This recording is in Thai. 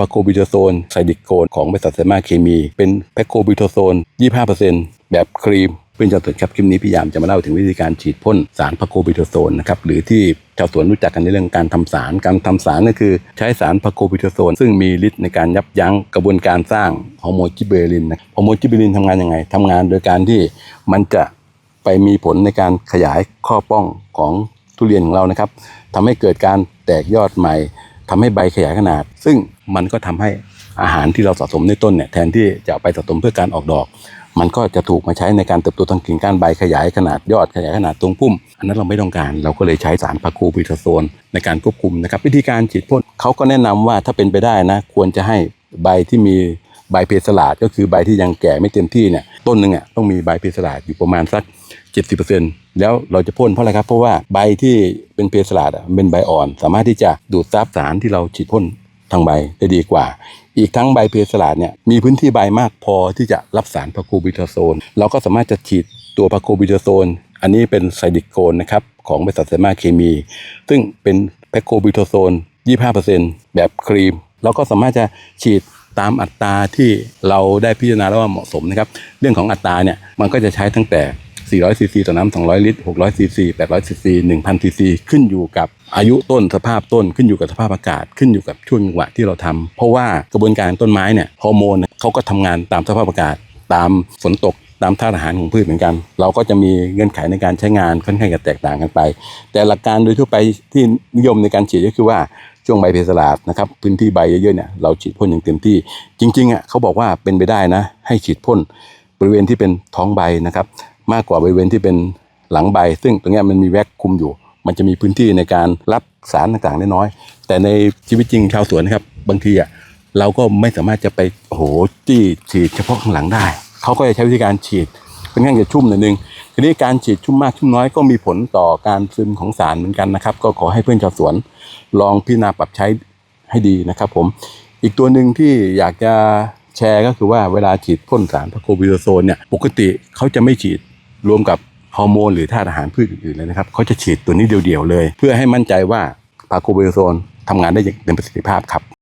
พาโคบิโทโซนไซดิโกนของบริษัทเซมาเคมี เป็นแพคโคบิโทโซน 25%แบบครีมเพื่อนชาวสวนครับคลิปนี้พยายามจะมาเล่าถึงวิธีการฉีดพ่นสารพาโคบิโทโซนนะครับหรือที่ชาวสวนรู้จักกันในเรื่องการทำสาร การทำสารก็คือใช้สารพาโคบิโทโซน ซึ่งมีฤทธิ์ในการยับยั้งกระบวนการสร้างฮอร์โมนจิเบอรินนะฮอร์โมนจิเบอรินทำงานยังไงทำงานโดยการที่มันจะไปมีผลในการขยายข้อป้องของทุเรียนของเรานะครับทำให้เกิดการแตกยอดใหม่ ทำให้ใบขยายขนาด ซึ่งมันก็ทำให้อาหารที่เราสะสมในต้นเนี่ยแทนที่จะเอาไปสะสมเพื่อการออกดอก มันก็จะถูกมาใช้ในการเติบโตทางกิ่งก้านใบขยายขนาดยอดขยายขนาดตรงพุ่ม อันนั้นเราไม่ต้องการ เราก็เลยใช้สารพาคูบิทโซนในการควบคุมนะครับวิธีการฉีดพ่นเขาก็แนะนำว่าถ้าเป็นไปได้นะ ควรจะให้ใบที่มี ใบเพสลาดก็คือใบที่ยังแก่ไม่เต็มที่เนี่ยต้นหนึ่งอะต้องมีใบเพสลาดอยู่ประมาณสัก 70%แล้วเราจะพ่นเพราะอะไรครับ เพราะว่าใบที่เป็นเพสลาดอะเป็นใบอ่อน สามารถที่จะดูดซับสารที่เราฉีดพ่นทางใบได้ดีกว่า อีกทั้งใบเพสลาดเนี่ยมีพื้นที่ใบมากพอที่จะรับสารพาโคบิทาโซน เราก็สามารถจะฉีดตัวพาโคบิทาโซน อันนี้เป็นไซดิโกนนะครับของบริษัทเซมาเคมี ซึ่งเป็นแพคโคบิทาโซน 25%แบบครีม เราก็สามารถจะฉีด ตามอัตราที่เราได้พิจารณาแล้วว่าเหมาะสมนะครับ เรื่องของอัตราเนี่ยมันก็จะใช้ตั้งแต่ 400 ซีซีต่อน้ำ 200 ลิตร 600 ซีซี 800 ซีซี 1,000 ซีซี ขึ้นอยู่กับอายุต้นสภาพต้นขึ้นอยู่กับสภาพอากาศขึ้นอยู่กับช่วงจังหวะที่เราทำเพราะว่ากระบวนการต้นไม้เนี่ยฮอร์โมนเขาก็ทำงานตามสภาพอากาศ ตามฝนตกตามธาตุอาหารของพืชเหมือนกัน เราก็จะมีเงื่อนไขในการใช้งานค่อนข้างจะแตกต่างกันไป แต่หลักการโดยทั่วไปที่นิยมในการฉีดก็คือว่า ช่วงใบเพสลาดนะครับพื้นที่ใบเยอะๆเนี่ยเราฉีดพ่นอย่างเต็มที่ จริงๆอะเขาบอกว่าเป็นไปได้นะ ให้ฉีดพ่นบริเวณที่เป็นท้องใบนะครับ มากกว่าบริเวณที่เป็นหลังใบ ซึ่งตรงนี้มันมีแวกคุมอยู่ มันจะมีพื้นที่ในการรับสารต่างๆได้น้อย แต่ในชีวิตจริงชาวสวนนะครับ บางทีอะเราก็ไม่สามารถจะไปโหจี้ฉีดเฉพาะข้างหลังได้ เขาก็จะใช้วิธีการฉีดเป็นง่ายจะชุ่มหน่อยนึง นี้การฉีดชุ่มมากชุ่มน้อยก็มีผลต่อการซึมของสารเหมือนกันนะครับ ก็ขอให้เพื่อนชาวสวนลองพิจารณาปรับใช้ให้ดีนะครับ ผม อีกตัวหนึ่งที่อยากจะแชร์ก็คือว่าเวลาฉีดพ่นสารพาโคบิโดโซนเนี่ยปกติเขาจะไม่ฉีดรวมกับฮอร์โมนหรือธาตุอาหารพืชอื่นๆเลยนะครับเขาจะฉีดตัวนี้เดียวๆเลย เพื่อให้มั่นใจว่าพาโคบิโดโซนทำงานได้อย่างเต็มประสิทธิภาพครับ